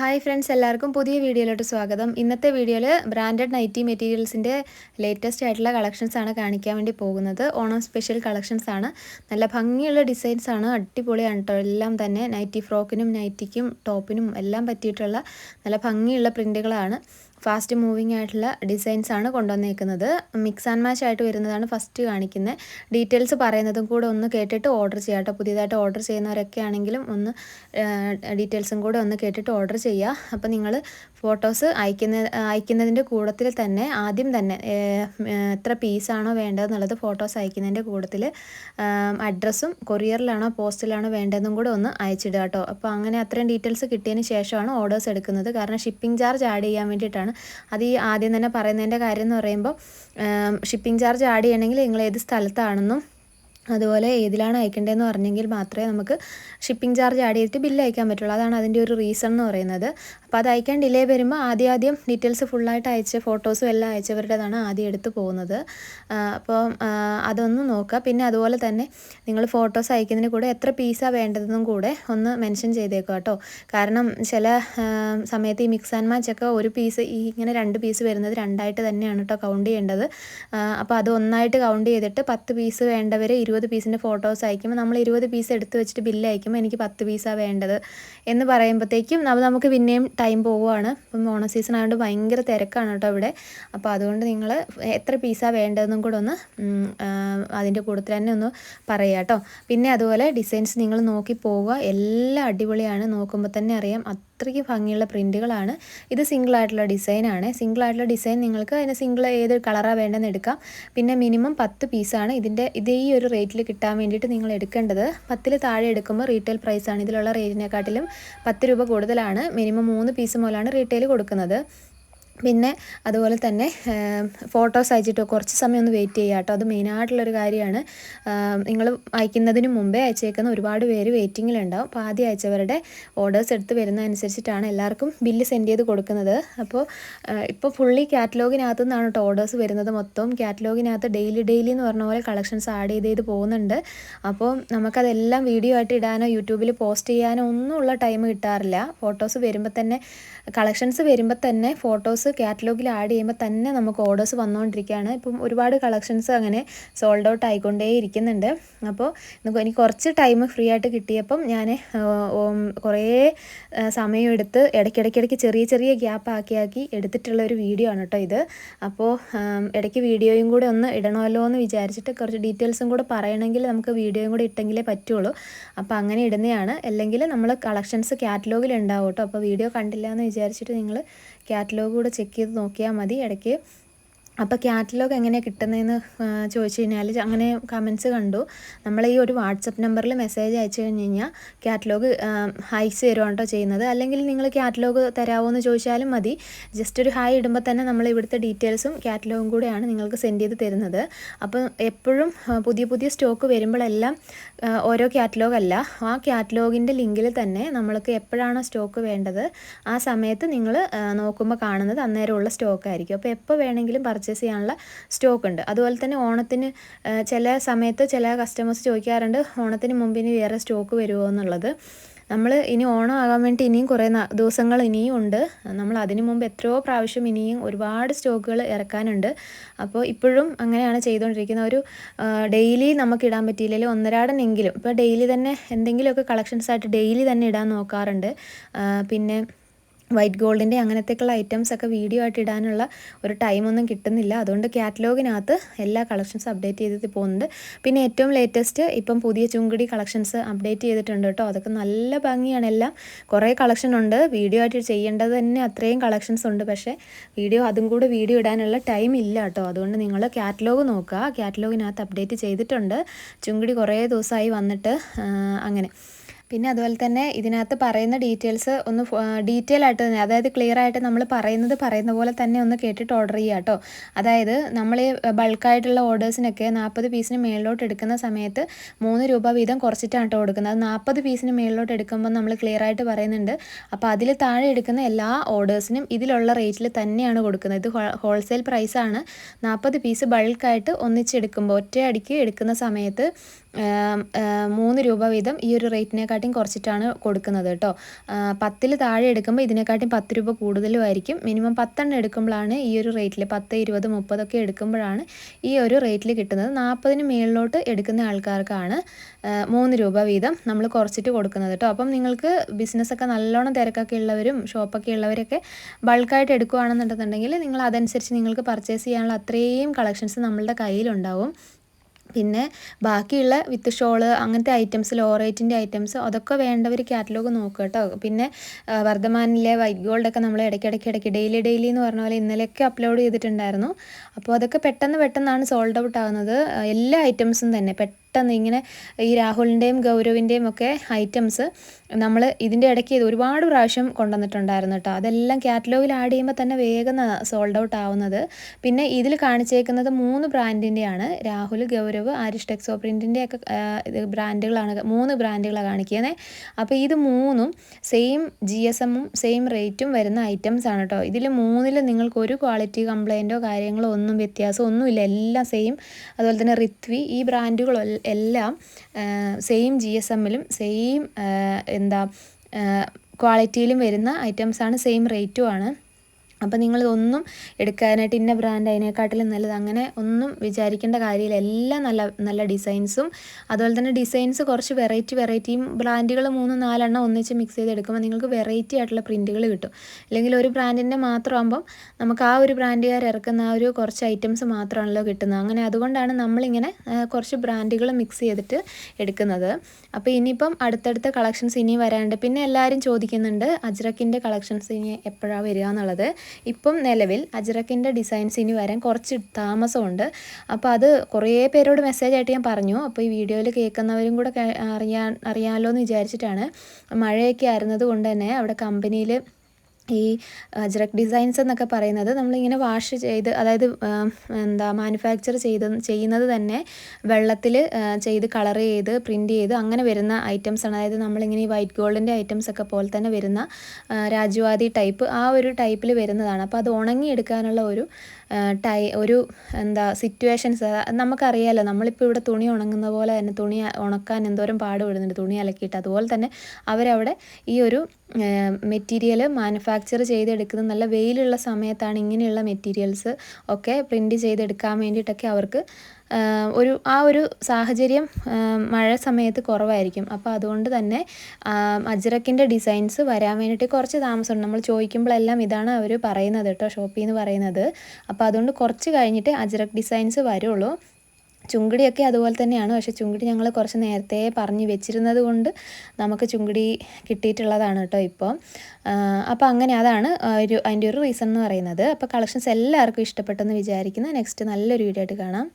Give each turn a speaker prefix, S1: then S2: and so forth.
S1: Hi friends എല്ലാവർക്കും പുതിയ വീഡിയോയിലോട്ട് സ്വാഗതം. ഇന്നത്തെ വീഡിയോയിൽ ബ്രാൻഡഡ് നൈറ്റി മെറ്റീരിയൽസിന്റെ ലേറ്റസ്റ്റ് ആയിട്ടുള്ള കളക്ഷൻസ് ആണ് കാണിക്കാൻ വേണ്ടി പോകുന്നത്. ഓണം സ്പെഷ്യൽ കളക്ഷൻസ് ആണ്. നല്ല ഭംഗിയുള്ള ഡിസൈൻസ് ആണ്. അടിപൊളിയാണ് കേട്ടോ എല്ലാം തന്നെ നൈറ്റി ഫ്രോക്കിനും നൈറ്റിക്കും ടോപ്പിനും എല്ലാം പറ്റിയിട്ടുള്ള നല്ല ഭംഗിയുള്ള പ്രിന്റുകളാണ് ഫാസ്റ്റ് മൂവിങ് ആയിട്ടുള്ള ഡിസൈൻസ് ആണ് കൊണ്ടുവന്നേക്കുന്നത്. മിക്സ് ആൻഡ് മാച്ച് ആയിട്ട് വരുന്നതാണ് ഫസ്റ്റ് കാണിക്കുന്നത് ഡീറ്റെയിൽസ് പറയുന്നതും കൂടെ ഒന്ന് കേട്ടിട്ട് ഓർഡർ ചെയ്യാം കേട്ടോ. പുതിയതായിട്ട് ഓർഡർ ചെയ്യുന്നവരൊക്കെ ആണെങ്കിലും ഒന്ന് ഡീറ്റെയിൽസും കൂടെ ഒന്ന് കേട്ടിട്ട് ഓർഡർ ചെയ്യുക അപ്പോൾ നിങ്ങൾ ഫോട്ടോസ് അയക്കുന്ന അയക്കുന്നതിന്റെ കൂടത്തിൽ തന്നെ ആദ്യം തന്നെ എത്ര പീസാണോ വേണ്ടതെന്നുള്ളത് ഫോട്ടോസ് അയക്കുന്നതിന്റെ കൂടത്തിൽ അഡ്രസ്സും കൊറിയറിലാണോ പോസ്റ്റിലാണോ വേണ്ടതെന്നും കൂടെ ഒന്ന് അയച്ചിടുക കേട്ടോ. അപ്പോൾ അങ്ങനെ അത്രയും ഡീറ്റെയിൽസ് കിട്ടിയതിന് ശേഷമാണ് ഓർഡേഴ്സ് എടുക്കുന്നത്. കാരണം ഷിപ്പിംഗ് ചാർജ് ആഡ് ചെയ്യാൻ വേണ്ടിയിട്ടാണ് അത് ഈ ആദ്യം തന്നെ പറയുന്നതിന്റെ കാര്യം എന്ന് പറയുമ്പോൾ ഷിപ്പിംഗ് ചാർജ് ആഡ് ചെയ്യണമെങ്കിൽ നിങ്ങൾ ഏത് സ്ഥലത്താണെന്നും അതുപോലെ ഏതിലാണ് അയക്കേണ്ടതെന്ന് പറഞ്ഞെങ്കിൽ മാത്രമേ നമുക്ക് ഷിപ്പിംഗ് ചാർജ് ആഡ് ചെയ്തിട്ട് ബില്ല് അയക്കാൻ പറ്റുള്ളൂ. അതാണ് അതിന്റെ ഒരു റീസൺ എന്ന് പറയുന്നത്. അപ്പോൾ അത് അയക്കാൻ ഡിലേ വരുമ്പോൾ ആദ്യം ആദ്യം ഡീറ്റെയിൽസ് ഫുള്ളായിട്ട് അയച്ച് ഫോട്ടോസും എല്ലാം അയച്ചവരുടേതാണ് ആദ്യം എടുത്ത് പോകുന്നത്. അപ്പോൾ അതൊന്ന് നോക്കുക. പിന്നെ അതുപോലെ തന്നെ നിങ്ങൾ ഫോട്ടോസ് അയക്കുന്നതിന് കൂടെ എത്ര പീസാണ് വേണ്ടതെന്നും കൂടെ ഒന്ന് മെൻഷൻ ചെയ്തേക്കുക കേട്ടോ. കാരണം ചില സമയത്ത് ഈ മിക്സ് ആൻഡ് മാച്ചൊക്കെ ഒരു പീസ് ഈ ഇങ്ങനെ രണ്ട് പീസ് വരുന്നത് രണ്ടായിട്ട് തന്നെയാണ് കേട്ടോ കൗണ്ട് ചെയ്യേണ്ടത്. അപ്പോൾ അത് ഒന്നായിട്ട് കൗണ്ട് ചെയ്തിട്ട് പത്ത് പീസ് വേണ്ടവർ ഇരുപത് പീസിന്റെ ഫോട്ടോസ് അയക്കുമ്പോൾ നമ്മൾ ഇരുപത് പീസ് എടുത്ത് വെച്ചിട്ട് ബില്ല് അയക്കുമ്പോൾ എനിക്ക് പത്ത് പീസാണ് വേണ്ടത് എന്ന് പറയുമ്പോഴത്തേക്കും അപ്പോൾ നമുക്ക് പിന്നെയും ടൈം പോവുകയാണ്. ഇപ്പം ഓണ സീസൺ ആയതുകൊണ്ട് ഭയങ്കര തിരക്കാണ് കേട്ടോ ഇവിടെ. അപ്പോൾ അതുകൊണ്ട് നിങ്ങൾ എത്ര പീസാണ് വേണ്ടതെന്നും കൂടെ ഒന്ന് അതിന്റെ കൂട്ടത്തിൽ തന്നെ ഒന്ന് പറയുക കേട്ടോ. പിന്നെ അതുപോലെ ഡിസൈൻസ് നിങ്ങൾ നോക്കി പോവുക. എല്ലാം അടിപൊളിയാണ്. നോക്കുമ്പോൾ തന്നെ അറിയാം. അത്രയ്ക്ക് ഭംഗിയുള്ള പ്രിന്റുകളാണ് ഇത് സിംഗിൾ ആയിട്ടുള്ള ഡിസൈനാണ് സിംഗിൾ ആയിട്ടുള്ള ഡിസൈൻ നിങ്ങൾക്ക് അതിന് സിംഗിൾ ഏത് കളറാണ് വേണ്ടതെന്ന് എടുക്കാം. പിന്നെ മിനിമം പത്ത് പീസാണ് ഇതിന്റെ ഇതേ ഈ ഒരു റേറ്റിൽ കിട്ടാൻ വേണ്ടിയിട്ട് നിങ്ങൾ എടുക്കേണ്ടത്. പത്തിൽ താഴെ എടുക്കുമ്പോൾ റീറ്റെയിൽ പ്രൈസാണ് ഇതിലുള്ള റേറ്റിനെക്കാട്ടിലും പത്ത് രൂപ കൂടുതലാണ്. മിനിമം മൂന്ന് പീസ് മുതലാണ് റീറ്റെയിൽ കൊടുക്കുന്നത്. പിന്നെ അതുപോലെ തന്നെ ഫോട്ടോസ് അയച്ചിട്ട് കുറച്ച് സമയം ഒന്ന് വെയിറ്റ് ചെയ്യുക കേട്ടോ. അത് മെയിനായിട്ടുള്ളൊരു കാര്യമാണ്. നിങ്ങൾ അയക്കുന്നതിന് മുമ്പേ അയച്ചേക്കുന്ന ഒരുപാട് പേര് വെയിറ്റിങ്ങിലുണ്ടാവും. അപ്പോൾ ആദ്യം അയച്ചവരുടെ ഓർഡേഴ്സ് എടുത്ത് വരുന്നതനുസരിച്ചിട്ടാണ് എല്ലാവർക്കും ബില്ല് സെൻഡ് ചെയ്ത് കൊടുക്കുന്നത്. അപ്പോൾ ഇപ്പോൾ ഫുള്ളി കാറ്റലോഗിനകത്തു നിന്നാണ് കേട്ടോ ഓർഡേഴ്സ് വരുന്നത് മൊത്തം. കാറ്റലോഗിനകത്ത് ഡെയിലി ഡെയിലി എന്ന് പറഞ്ഞ പോലെ കളക്ഷൻസ് ആഡ് ചെയ്ത് ചെയ്ത് പോകുന്നുണ്ട്. അപ്പോൾ നമുക്കതെല്ലാം വീഡിയോ ആയിട്ട് ഇടാനോ യൂട്യൂബിൽ പോസ്റ്റ് ചെയ്യാനോ ഒന്നുമുള്ള ടൈം കിട്ടാറില്ല. ഫോട്ടോസ് വരുമ്പോൾ തന്നെ കളക്ഷൻസ് വരുമ്പോൾ തന്നെ ഫോട്ടോസ് കാറ്റലോഗിൽ ആഡ് ചെയ്യുമ്പോൾ തന്നെ നമുക്ക് ഓർഡേഴ്സ് വന്നുകൊണ്ടിരിക്കുകയാണ് ഇപ്പം ഒരുപാട് കളക്ഷൻസ് അങ്ങനെ സോൾഡ് ഔട്ട് ആയിക്കൊണ്ടേ ഇരിക്കുന്നുണ്ട്. അപ്പോൾ എനിക്ക് കുറച്ച് ടൈം ഫ്രീ ആയിട്ട് കിട്ടിയപ്പം ഞാൻ കുറേ സമയമെടുത്ത് ഇടയ്ക്കിടയ്ക്കിടയ്ക്ക് ചെറിയ ചെറിയ ഗ്യാപ്പ് ആക്കി ആക്കി എടുത്തിട്ടുള്ള ഒരു വീഡിയോ ആണ് കേട്ടോ ഇത്. അപ്പോൾ ഇടയ്ക്ക് വീഡിയോയും കൂടെ ഒന്ന് ഇടണമല്ലോ എന്ന് വിചാരിച്ചിട്ട് കുറച്ച് ഡീറ്റെയിൽസും കൂടെ പറയണമെങ്കിൽ നമുക്ക് വീഡിയോയും കൂടെ ഇട്ടെങ്കിലേ പറ്റുള്ളൂ. അപ്പോൾ അങ്ങനെ ഇടുന്നതാണ്. അല്ലെങ്കിൽ നമ്മൾ കളക്ഷൻസ് കാറ്റലോഗിൽ ഉണ്ടാവും കേട്ടോ അപ്പോൾ വീഡിയോ കണ്ടില്ല എന്ന് വിചാരിച്ചിട്ട് നിങ്ങൾ കാറ്റലോഗ് കൂടെ ചെക്ക് ചെയ്ത് നോക്കിയാൽ മതി. ഇടയ്ക്ക് അപ്പോൾ കാറ്റലോഗ് എങ്ങനെയാണ് കിട്ടുന്നതെന്ന് ചോദിച്ചു കഴിഞ്ഞാൽ അങ്ങനെ കമൻസ് കണ്ടു. നമ്മൾ ഈ ഒരു വാട്സപ്പ് നമ്പറിൽ മെസ്സേജ് അയച്ചു കഴിഞ്ഞ് കഴിഞ്ഞാൽ കാറ്റലോഗ് ഹൈസ് തരുവാണ് ചെയ്യുന്നത്. അല്ലെങ്കിൽ നിങ്ങൾ കാറ്റലോഗ് തരാമോ എന്ന് ചോദിച്ചാലും മതി. ജസ്റ്റ് ഒരു ഹായ് ഇടുമ്പോൾ തന്നെ നമ്മൾ ഇവിടുത്തെ ഡീറ്റെയിൽസും കാറ്റലോഗും കൂടെയാണ് നിങ്ങൾക്ക് സെൻഡ് ചെയ്ത് തരുന്നത്. അപ്പം എപ്പോഴും പുതിയ പുതിയ സ്റ്റോക്ക് വരുമ്പോഴെല്ലാം ഓരോ കാറ്റലോഗ് അല്ല. ആ കാറ്റലോഗിന്റെ ലിങ്കിൽ തന്നെ നമ്മൾക്ക് എപ്പോഴാണോ സ്റ്റോക്ക് വേണ്ടത് ആ സമയത്ത് നിങ്ങൾ നോക്കുമ്പോൾ കാണുന്നത് അന്നേരമുള്ള സ്റ്റോക്ക് ആയിരിക്കും. അപ്പോൾ എപ്പോൾ വേണമെങ്കിലും പർച്ചേസ് ചെയ്യാനുള്ള സ്റ്റോക്ക് ഉണ്ട്. അതുപോലെ തന്നെ ഓണത്തിന് ചില സമയത്ത് ചില കസ്റ്റമേഴ്സ് ചോദിക്കാറുണ്ട് ഓണത്തിന് മുമ്പിന് വേറെ സ്റ്റോക്ക് വരുമോ എന്നുള്ളത്. നമ്മൾ ഇനി ഓണം ആകാൻ വേണ്ടി ഇനിയും കുറേ ദിവസങ്ങൾ ഇനിയും ഉണ്ട്. നമ്മൾ അതിനു മുമ്പ് എത്രയോ പ്രാവശ്യം ഇനിയും ഒരുപാട് സ്റ്റോക്കുകൾ ഇറക്കാനുണ്ട്. അപ്പോൾ ഇപ്പോഴും അങ്ങനെയാണ് ചെയ്തുകൊണ്ടിരിക്കുന്നത്. ഒരു ഡെയിലി നമുക്ക് ഇടാൻ പറ്റിയില്ലെങ്കിൽ ഒന്നരാടനെങ്കിലും. ഇപ്പോൾ ഡെയിലി തന്നെ എന്തെങ്കിലുമൊക്കെ കളക്ഷൻസ് ആയിട്ട് ഡെയിലി തന്നെ ഇടാൻ നോക്കാറുണ്ട്. പിന്നെ വൈറ്റ് ഗോൾഡിന്റെ അങ്ങനത്തേക്കുള്ള ഐറ്റംസ് ഒക്കെ വീഡിയോ ആയിട്ട് ഇടാനുള്ള ഒരു ടൈമൊന്നും കിട്ടുന്നില്ല. അതുകൊണ്ട് കാറ്റലോഗിനകത്ത് എല്ലാ കളക്ഷൻസ് അപ്ഡേറ്റ് ചെയ്തിട്ട് പോകുന്നുണ്ട്. പിന്നെ ഏറ്റവും ലേറ്റസ്റ്റ് ഇപ്പം പുതിയ ചുങ്കുടി കളക്ഷൻസ് അപ്ഡേറ്റ് ചെയ്തിട്ടുണ്ട് കേട്ടോ. അതൊക്കെ നല്ല ഭംഗിയാണ് എല്ലാം. കുറേ കളക്ഷൻ ഉണ്ട് വീഡിയോ ആയിട്ട് ചെയ്യേണ്ടത് തന്നെ അത്രയും കളക്ഷൻസ് ഉണ്ട്. പക്ഷേ വീഡിയോ അതും കൂടെ വീഡിയോ ഇടാനുള്ള ടൈം ഇല്ല കേട്ടോ. അതുകൊണ്ട് നിങ്ങൾ കാറ്റലോഗ് നോക്കുക. കാറ്റലോഗിനകത്ത് അപ്ഡേറ്റ് ചെയ്തിട്ടുണ്ട്. ചുങ്കുടി കുറേ ദിവസമായി വന്നിട്ട് അങ്ങനെ. പിന്നെ അതുപോലെ തന്നെ ഇതിനകത്ത് പറയുന്ന ഡീറ്റെയിൽസ് ഒന്ന് ഡീറ്റെയിൽ ആയിട്ട് തന്നെ അതായത് ക്ലിയർ ആയിട്ട് നമ്മൾ പറയുന്നത് പറയുന്ന പോലെ തന്നെ ഒന്ന് കേട്ടിട്ട് ഓർഡർ ചെയ്യുക കേട്ടോ അതായത് നമ്മൾ ഈ ബൾക്കായിട്ടുള്ള ഓർഡേഴ്സിനൊക്കെ നാൽപ്പത് പീസിന് മേളിലോട്ട് എടുക്കുന്ന സമയത്ത് മൂന്ന് രൂപ വീതം കുറച്ചിട്ടാണ് കേട്ടോ കൊടുക്കുന്നത്. അത് നാൽപ്പത് പീസിന് മേളിലോട്ട് എടുക്കുമ്പോൾ നമ്മൾ ക്ലിയർ ആയിട്ട് പറയുന്നുണ്ട്. അപ്പോൾ അതിൽ താഴെ എടുക്കുന്ന എല്ലാ ഓർഡേഴ്സിനും ഇതിലുള്ള റേറ്റിൽ തന്നെയാണ് കൊടുക്കുന്നത്. ഇത് ഹോൾസെയിൽ പ്രൈസാണ് നാൽപ്പത് പീസ് ബൾക്കായിട്ട് ഒന്നിച്ചെടുക്കുമ്പോൾ ഒറ്റയടിക്ക് എടുക്കുന്ന സമയത്ത് മൂന്ന് രൂപ വീതം ഈ ഒരു റേറ്റിനെക്കാട്ടിയും കുറച്ചിട്ടാണ് കൊടുക്കുന്നത് കേട്ടോ. പത്തിൽ താഴെ എടുക്കുമ്പോൾ ഇതിനെക്കാട്ടിയും പത്ത് രൂപ കൂടുതലും ആയിരിക്കും മിനിമം പത്തെണ്ണം എടുക്കുമ്പോഴാണ് ഈ ഒരു റേറ്റിൽ പത്ത് ഇരുപത് മുപ്പതൊക്കെ എടുക്കുമ്പോഴാണ് ഈ ഒരു റേറ്റിൽ കിട്ടുന്നത്. നാൽപ്പതിന് മേളിലോട്ട് എടുക്കുന്ന ആൾക്കാർക്കാണ് മൂന്ന് രൂപ വീതം നമ്മൾ കുറച്ചിട്ട് കൊടുക്കുന്നത് കേട്ടോ. അപ്പം നിങ്ങൾക്ക് ബിസിനസ്സൊക്കെ നല്ലോണം തിരക്കൊക്കെ ഉള്ളവരും ഷോപ്പൊക്കെ ഉള്ളവരൊക്കെ ബൾക്കായിട്ട് എടുക്കുകയാണെന്നുണ്ടെന്നുണ്ടെങ്കിൽ നിങ്ങൾ അതനുസരിച്ച് നിങ്ങൾക്ക് പർച്ചേസ് ചെയ്യാനുള്ള അത്രയും കളക്ഷൻസ് നമ്മളുടെ കയ്യിലുണ്ടാവും. പിന്നെ ബാക്കിയുള്ള വിത്ത് ഷോൾ അങ്ങനത്തെ ഐറ്റംസ് ലോ റേറ്റിന്റെ ഐറ്റംസ് അതൊക്കെ വേണ്ടവർ കാറ്റലോഗ് നോക്കുക കേട്ടോ. പിന്നെ വർദ്ധമാനിലെ വൈറ്റ് ഗോൾഡൊക്കെ നമ്മൾ ഇടയ്ക്കിടയ്ക്ക് ഇടയ്ക്ക് ഡെയിലി ഡെയിലി എന്ന് പറഞ്ഞ പോലെ ഇന്നലെയൊക്കെ അപ്ലോഡ് ചെയ്തിട്ടുണ്ടായിരുന്നു. അപ്പോൾ അതൊക്കെ പെട്ടെന്ന് പെട്ടെന്നാണ് സോൾഡ് ഔട്ട് ആകുന്നത് എല്ലാ ഐറ്റംസും തന്നെ പെട്ടെന്ന് ഇങ്ങനെ ഈ രാഹുലിന്റെയും ഗൗരവിന്റെയും ഒക്കെ ഐറ്റംസ് നമ്മൾ ഇതിന്റെ ഇടയ്ക്ക് ഇത് ഒരുപാട് പ്രാവശ്യം കൊണ്ടുവന്നിട്ടുണ്ടായിരുന്നു കേട്ടോ. അതെല്ലാം കാറ്റലോഗിൽ ആഡ് ചെയ്യുമ്പോൾ തന്നെ വേഗം സോൾഡ് ഔട്ട് ആവുന്നത്. പിന്നെ ഇതിൽ കാണിച്ചേക്കുന്നത് മൂന്ന് ബ്രാൻഡിന്റെയാണ്. രാഹുൽ ഗൗരവ് ആരിഷ് ടെക്സോ പ്രിന്റിന്റെ ഒക്കെ ബ്രാൻഡുകളാണ് മൂന്ന് ബ്രാൻഡുകളാണ് കാണിക്കുന്നത് അപ്പോൾ ഇത് മൂന്നും സെയിം ജി എസ് എമ്മും സെയിം റേറ്റും വരുന്ന ഐറ്റംസ് ആണ് കേട്ടോ. ഇതിൽ മൂന്നിൽ നിങ്ങൾക്ക് ഒരു ക്വാളിറ്റി കംപ്ലയിന്റോ കാര്യങ്ങളോ ഒന്നും വ്യത്യാസം ഒന്നുമില്ല. എല്ലാം സെയിം. അതുപോലെ തന്നെ റിത്വി ഈ ബ്രാൻഡുകൾ എല്ലാം സെയിം ജി എസ് എമ്മിലും സെയിം എന്താ ക്വാളിറ്റിയിലും വരുന്ന ഐറ്റംസാണ് സെയിം റേറ്റും ആണ്. അപ്പോൾ നിങ്ങളിതൊന്നും എടുക്കാനായിട്ട് ഇന്ന ബ്രാൻഡ് അതിനെക്കാട്ടിലും നല്ലത് അങ്ങനെ ഒന്നും വിചാരിക്കേണ്ട കാര്യമില്ല. എല്ലാം നല്ല നല്ല ഡിസൈൻസും അതുപോലെ തന്നെ ഡിസൈൻസ് കുറച്ച് വെറൈറ്റി വെറൈറ്റിയും ബ്രാൻഡുകൾ മൂന്ന് നാലെണ്ണം ഒന്നിച്ച് മിക്സ് ചെയ്ത് എടുക്കുമ്പോൾ നിങ്ങൾക്ക് വെറൈറ്റി ആയിട്ടുള്ള പ്രിന്റുകൾ കിട്ടും. അല്ലെങ്കിൽ ഒരു ബ്രാൻഡിന്റെ മാത്രമാകുമ്പം നമുക്ക് ആ ഒരു ബ്രാൻഡുകാർ ഇറക്കുന്ന ആ ഒരു കുറച്ച് ഐറ്റംസ് മാത്രമാണല്ലോ കിട്ടുന്നത്. അങ്ങനെ അതുകൊണ്ടാണ് നമ്മളിങ്ങനെ കുറച്ച് ബ്രാൻഡുകൾ മിക്സ് ചെയ്തിട്ട് എടുക്കുന്നത്. അപ്പോൾ ഇനിയിപ്പം അടുത്തടുത്ത കളക്ഷൻസ് ഇനി വരാണ്ട് പിന്നെ എല്ലാവരും ചോദിക്കുന്നുണ്ട് അജ്രക്കിന്റെ കളക്ഷൻസ് ഇനി എപ്പോഴാണ് വരിക എന്നുള്ളത്. ഇപ്പം നിലവിൽ അജ്രക്കിന്റെ ഡിസൈൻസ് ഇനി വരാൻ കുറച്ച് താമസമുണ്ട്. അപ്പോൾ അത് കുറേ പേരോട് മെസ്സേജ് ആയിട്ട് ഞാൻ പറഞ്ഞു. അപ്പോൾ ഈ വീഡിയോയിൽ കേൾക്കുന്നവരും കൂടെ അറിയാൻ അറിയാമല്ലോ എന്ന് വിചാരിച്ചിട്ടാണ് മഴയൊക്കെ ആയിരുന്നത് കൊണ്ട് തന്നെ അവിടെ കമ്പനിയിൽ ഈ അജ്രക് ഡിസൈൻസ് എന്നൊക്കെ പറയുന്നത് നമ്മളിങ്ങനെ വാഷ് ചെയ്ത് അതായത് എന്താ മാനുഫാക്ചർ ചെയ്ത് ചെയ്യുന്നത് തന്നെ വെള്ളത്തിൽ ചെയ്ത് കളർ ചെയ്ത് പ്രിന്റ് ചെയ്ത് അങ്ങനെ വരുന്ന ഐറ്റംസാണ് അതായത് നമ്മളിങ്ങനെ ഈ വൈറ്റ് ഗോൾഡിന്റെ ഐറ്റംസ് ഒക്കെ പോലെ തന്നെ വരുന്ന രാജുവാദി ടൈപ്പ് ആ ഒരു ടൈപ്പിൽ വരുന്നതാണ്. അപ്പോൾ അത് ഉണങ്ങിയെടുക്കാനുള്ള ഒരു ടൈ ഒരു എന്താ സിറ്റുവേഷൻസ് നമുക്കറിയാമല്ലോ നമ്മളിപ്പോൾ ഇവിടെ തുണി ഉണങ്ങുന്ന പോലെ തന്നെ തുണി ഉണക്കാൻ എന്തോരം പാടുപെടുന്നുണ്ട്. തുണി അലക്കിയിട്ട്. അതുപോലെ തന്നെ അവരവിടെ ഈ ഒരു മെറ്റീരിയൽ മാനുഫാക്ചർ ചെയ്തെടുക്കുന്ന നല്ല വെയിലുള്ള സമയത്താണ് ഇങ്ങനെയുള്ള മെറ്റീരിയൽസ് ഒക്കെ പ്രിന്റ് ചെയ്തെടുക്കാൻ വേണ്ടിയിട്ടൊക്കെ അവർക്ക് ഒരു ആ ഒരു സാഹചര്യം മഴ സമയത്ത് കുറവായിരിക്കും. അപ്പോൾ അതുകൊണ്ട് തന്നെ അജ്രക്കിന്റെ ഡിസൈൻസ് വരാൻ വേണ്ടിയിട്ട് കുറച്ച് താമസമുണ്ട്. നമ്മൾ ചോദിക്കുമ്പോഴെല്ലാം ഇതാണ് അവർ പറയുന്നത് കേട്ടോ ഷോപ്പിൽ നിന്ന് പറയുന്നത് അപ്പോൾ അതുകൊണ്ട് കുറച്ച് കഴിഞ്ഞിട്ട് അജ്രക് ഡിസൈൻസ് വരുള്ളൂ. ചുങ്കിടിയൊക്കെ അതുപോലെ തന്നെയാണ്. പക്ഷേ ചുങ്കിടി ഞങ്ങൾ കുറച്ച് നേരത്തെ പറഞ്ഞ് വെച്ചിരുന്നത് കൊണ്ട് നമുക്ക് ചുങ്കിടി കിട്ടിയിട്ടുള്ളതാണ് കേട്ടോ ഇപ്പോൾ അപ്പോൾ അങ്ങനെ അതാണ് ഒരു അതിന്റെ ഒരു റീസൺ എന്ന് പറയുന്നത്. അപ്പോൾ കളക്ഷൻസ് എല്ലാവർക്കും ഇഷ്ടപ്പെട്ടെന്ന് വിചാരിക്കുന്നു. നെക്സ്റ്റ് നല്ലൊരു വീഡിയോ ആയിട്ട് കാണാം.